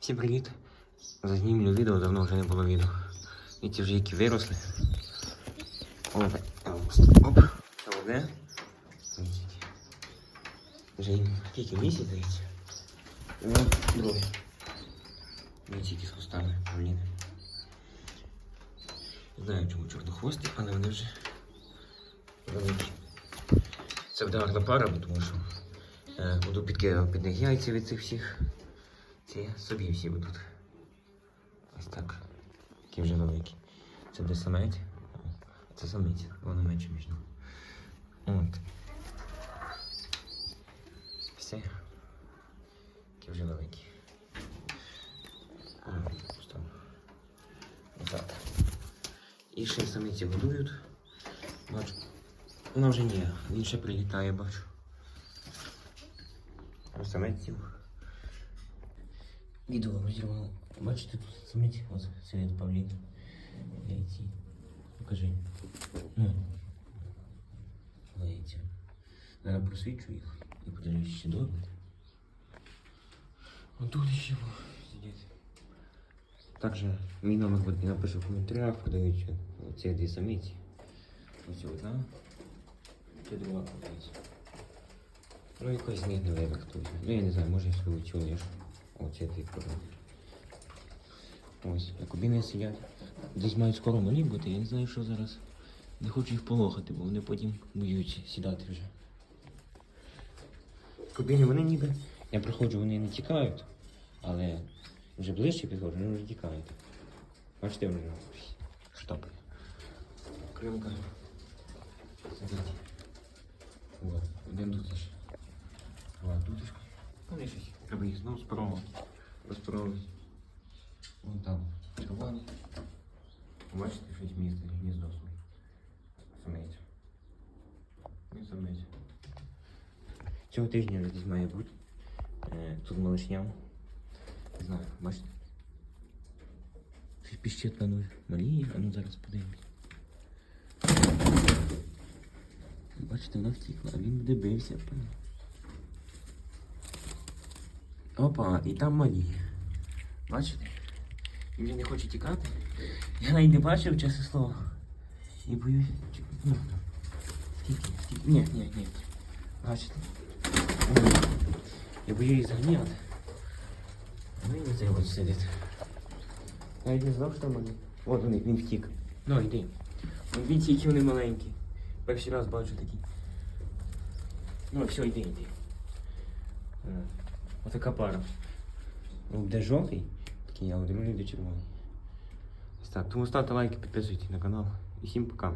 Всім привіт! Зазнімлю відео, давно вже не було відео. І ті вже які виросли. Оп, оп, це одне. Вже їм тільки місяць здається. І от друге. Не тільки з хвостами, блін. Не знаю, чому чорнохвості, але вони вже великі. Це буде гарна пара, тому що е, буду підкидати під них яйця від цих всіх. Ці собі всі будуть. Ось так. Такі вже великі. Це буде самець. Це самець, воно менше між ними. От. Все. Такі вже великі. О, Постав. Отак. І ще самиці годують. Бачу. Вона вже ні, він ще прилітає, бачу. Ось самець сів. Відео розірвало. Бачите, тут самець, ось сидить павлін. Яйці. Покажи. Ну. Яйця. Зараз просвічу їх і подивлюсь, ще добре. Отут ще во, сидять. Також мій номер буде напишу в коментарях, подають оці дві самиці. Ось одна. Це друга подається. Ну якось з них не вибір хтось. Ну я не знаю, може якщо ви чули, що Оці дві продають. Ось, якобіни сидять. Десь мають скоро малі бути, я не знаю, що зараз. Не хочу їх полохати, бо вони потім боються сідати вже. Кобіни вони ніби. Я приходжу, вони не тікають, але вже ближче підходжу, вони вже тікають. Бачите, вони вже штопи. Кримка. Сидить. Вот, один тут ще. Вони щось. Треба їх знову спробувати. Розпробувати. Вон там червоний. Бачите, щось місце, гніздо своє. Самець. Не самець. Цього тижня вже десь має бути. Е, тут малышня. Не знаю, бачите. Щось піщить на нуль. Малі, а ну зараз подивимось. Бачите, вона втікла, а він буде бився. певно. Опа, і там малі. Бачите? Він вже не хоче тікати. Я навіть не бачив, чесне слово. І боюсь. чи- Ну, скільки, скільки. Ні, ні, ні. Бачите? Ой, Я боюсь загняти. Ну і не цей от сидить. Навіть не знав, що там вони. От вони, він втік. Ну, йди. Вон Дивіться, які вони маленькі. Перший раз бачу такі. Ну, все, йди, йди. Е, Отака пара. Де жовтий, такий, а у де червоний. Ось так. Тому ставте лайки, підписуйтесь на канал. І всім пока.